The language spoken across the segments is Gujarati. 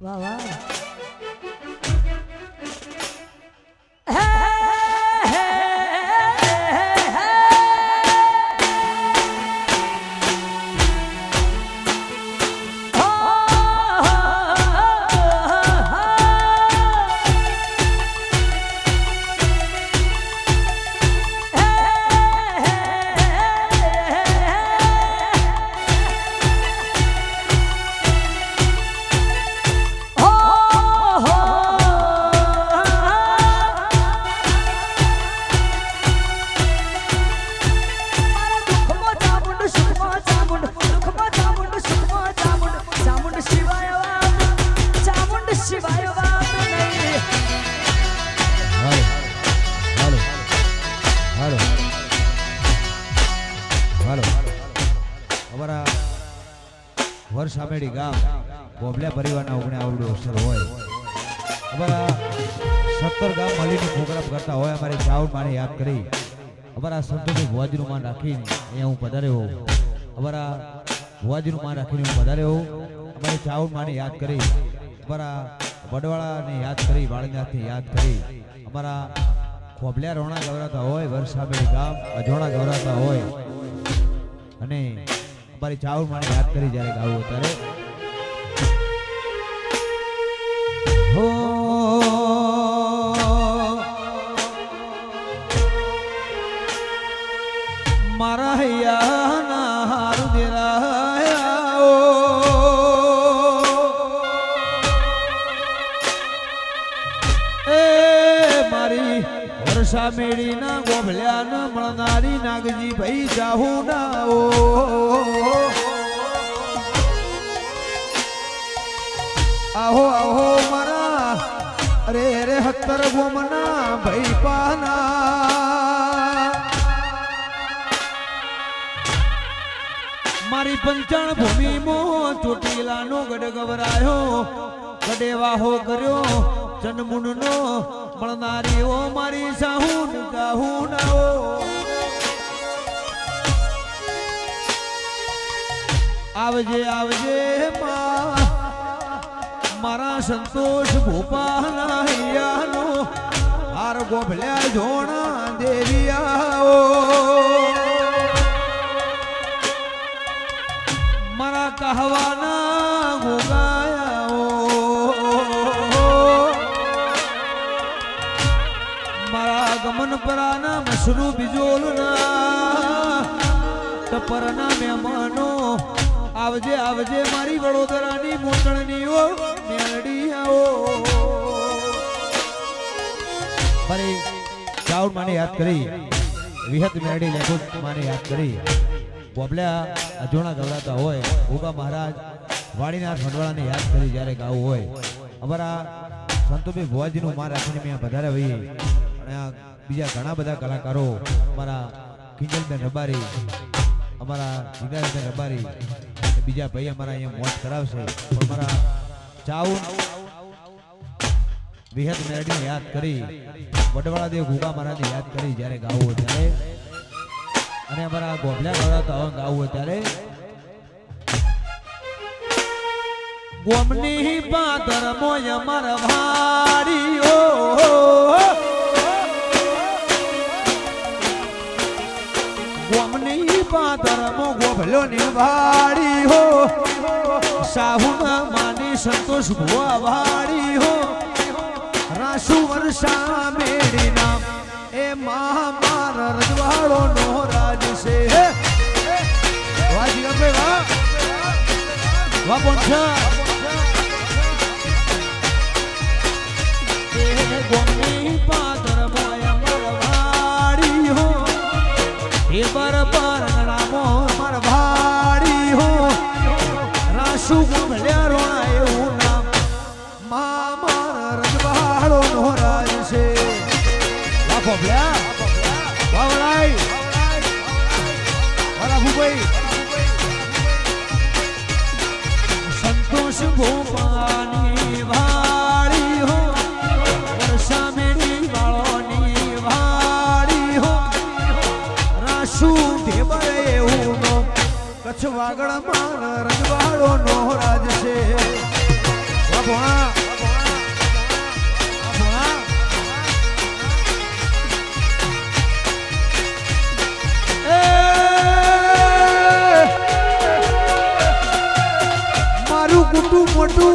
વાહ વાહ કરતા હોય, અમારે ચાઉડ માને યાદ કરી. અમારા સંતોષી ભુવાજીનું માન રાખીને અહીંયા હું પધાર્યો હોઉં. અમારા ભુવાજીનું માન રાખીને હું પધાર્યો હોઉં. અમારે ચાઉડ માને યાદ કરી. અમારા વડવાળાને યાદ કરી, વાળીનાથને યાદ કરી. અમારા ખોબલિયા રોણા ગવરાતા હોય, વરસામેડી ગામ, અજોણા ગવરાતા હોય. અને અમારી ચાઉર માને યાદ કરી જ્યારે ગાવું, ત્યારે હૈયાના હારું દેરાયા. એ મારી વર્ષા મેળી ના ગોભલ્યા ના મળનારી નાગજી ભાઈ જાહુ ના ઓ આહો આહો મારા અરે રે હત્તર ગોમના ભાઈ પાના મારી પંચાણ ભૂમિ મો ચોટીલાનો ગઢ ગવરાયો ગડે વાહો કર્યો ચનમુન નો મળનારી ઓ મારી સાહુન ગાહુન આવજે આવજે મારા સંતોષ ભોપાના હૈયાનો. હાર ગોભલ્યા જોણા મારા કહવાના ગોગાયાઓ મારા ગમન મશરૂ બીજોલના ટપરના મહેમાનો આવજે આવજે મારી વડોદરાની મોટણનીઓ મેલડી આવો મારી ચાઉડ યાદ કરી, વિહત મેળી લેખુદ માને યાદ કરી. બોબલ્યા અજોણા ગવડાતા હોય, ઉગા મહારાજ વાડીનાથ વડવાળાને યાદ કરી જ્યારે ગાવું હોય. અમારા સંતોભી ભુવાજીનું માન રાખીને મેં વધારે હોઈએ. અને બીજા ઘણા બધા કલાકારો અમારા કિંજલબેન રબારી, અમારા જીગાબેન રબારી બીજા ભાઈ અમારા અહીંયા મોજ કરાવશે. પણ મારા ચાઉન વિહત મેરડીને યાદ કરી વડવાળા દેવ ગુગા મહારાજને યાદ કરી જ્યારે ગાવું ત્યારે અને અમારા ગવડાતા હોય ગાવું હોય ત્યારે. ગોમની પાદર મોય મર ભારીઓ ગોમની પાદર મો ગોભલો ની વાડી હો સાહુના માની સંતોષ ભુવા વાડી હો રાસુ વર્ષા મેરી નામ એ મહામાર રજવાડો નો રાજ છે હે વાજી ગમે વાહ વાહ પોંછા એ ગોમની પાદર મોય મરવાડી હો એ બર આગળ માન રજવાડો નો રાજ છે. મારું કુટુંબ મોટું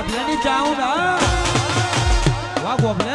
ગોભલાની ચાઉ ના વાહ ગોભલા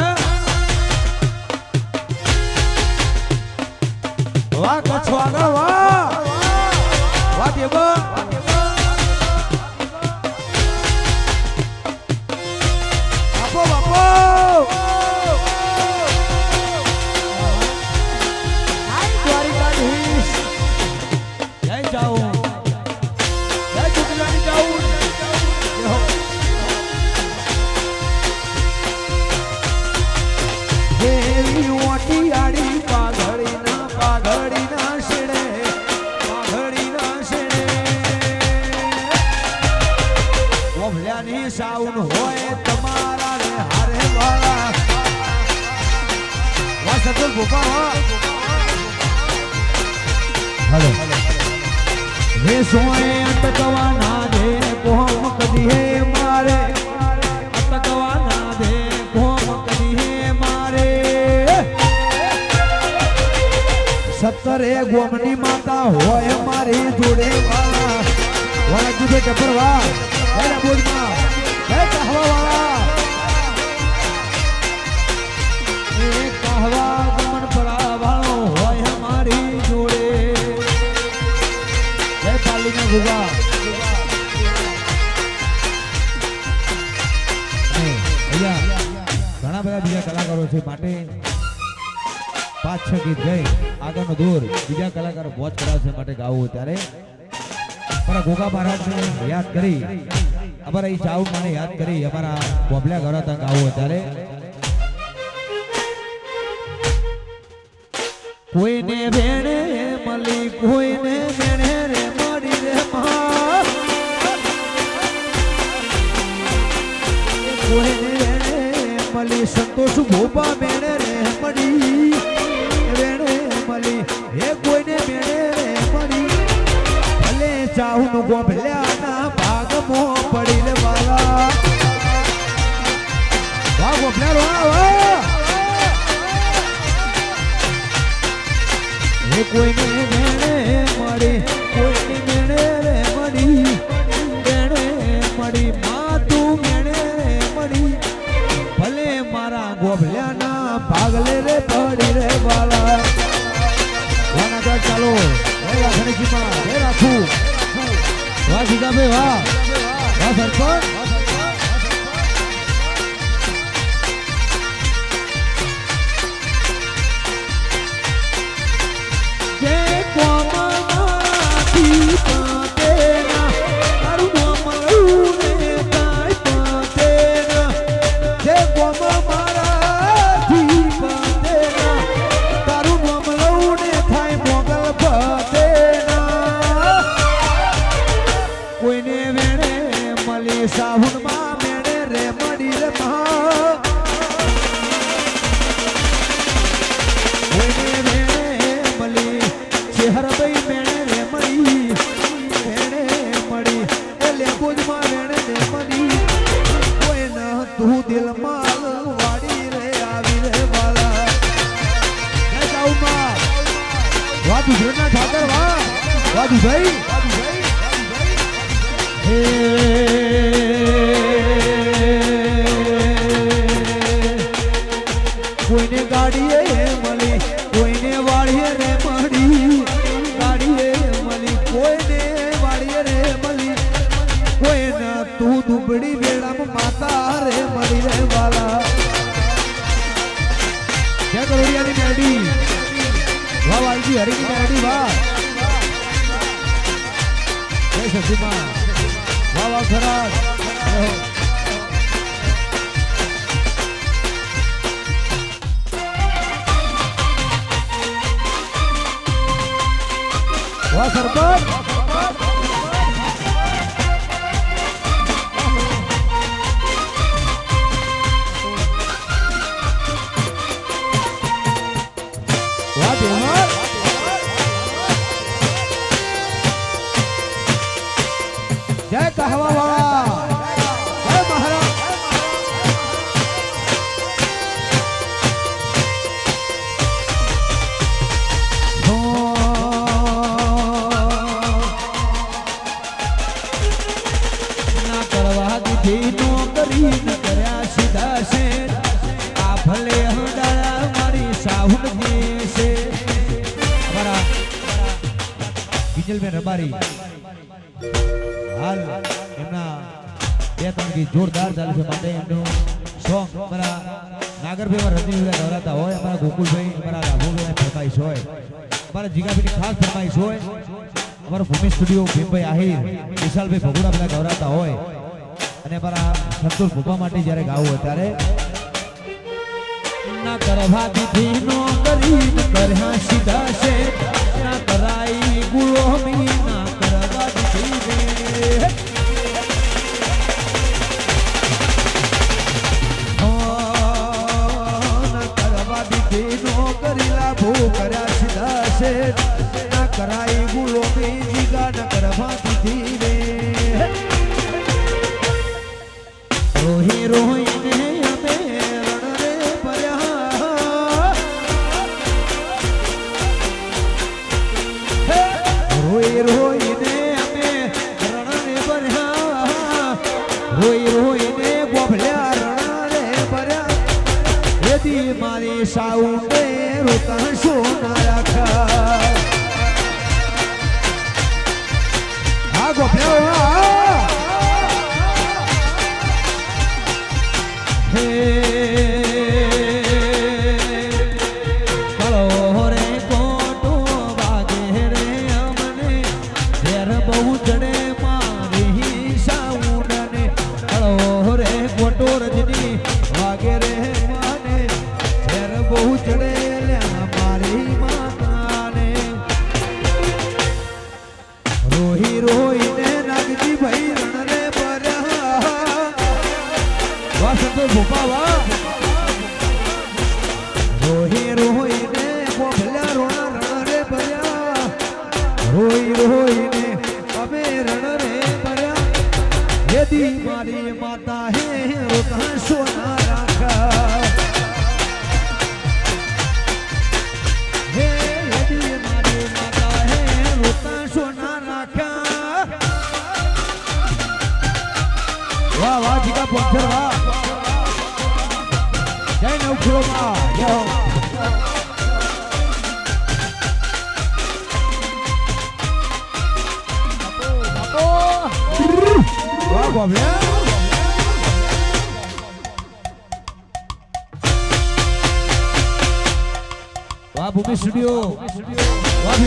હલો હે સોએ અટકવા ના દે કોમ કદી હે મારે અટકવા ના દે કોમ કદી હે મારે સત્તરે ગોમની માતા હોય મારી જોડે વાળા વાળા કીધે ટપરવા એને બોલમાં ગુગા મહારાજને યાદ કરી, અમારા એ ચાઉ યાદ કરી, અમારા બોબલા ગૌરતા ગાવું ત્યારે કોઈને ભેણે મળી, કોઈને સંતોષ ભોપા વાહ સીતાભાઈ વાહ વાહ સરપંચ દુધરના ઠાકર વાહ કોઈને ગાડીએ જય વાવા ખરાબ વાહ સરપંચ જય કહવા જોરદાર ચાલે માટે એમનું સોંગ અમારા નાગરભાઈ રજનીભાઈ ગવરાતા હોય, અમારા ગોકુલભાઈ, અમારા રાઘુભાઈ ફરમાઈશ હોય. અમારા જીગાભાઈની ખાસ ફરમાઈશ હોય, અમારો ભૂમિ સ્ટુડિયો ભીમભાઈ આહિર, વિશાલભાઈ ભગુડા બધા ગવરાતા હોય. અને અમારા સંતોષ ભૂપા માટે જ્યારે ગાવું હોય ત્યારે ના કરવા દીધી નો કરી કર્યા સીધા છે ના કરાઈ ગુલામી, ના કરવા દીધી કર્યા સીધા છે. ના કરાય ગુલોમી જીગા ન કરવા દીધી રે રોહી રોહી রহি রহি વાહ વાહ જીકા પંચર વાહ. જય નવખુલો માં. જય વાહ ગોમ્યા સ્ટુડિયો. વાહ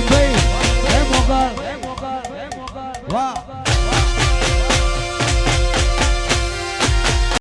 વાહ.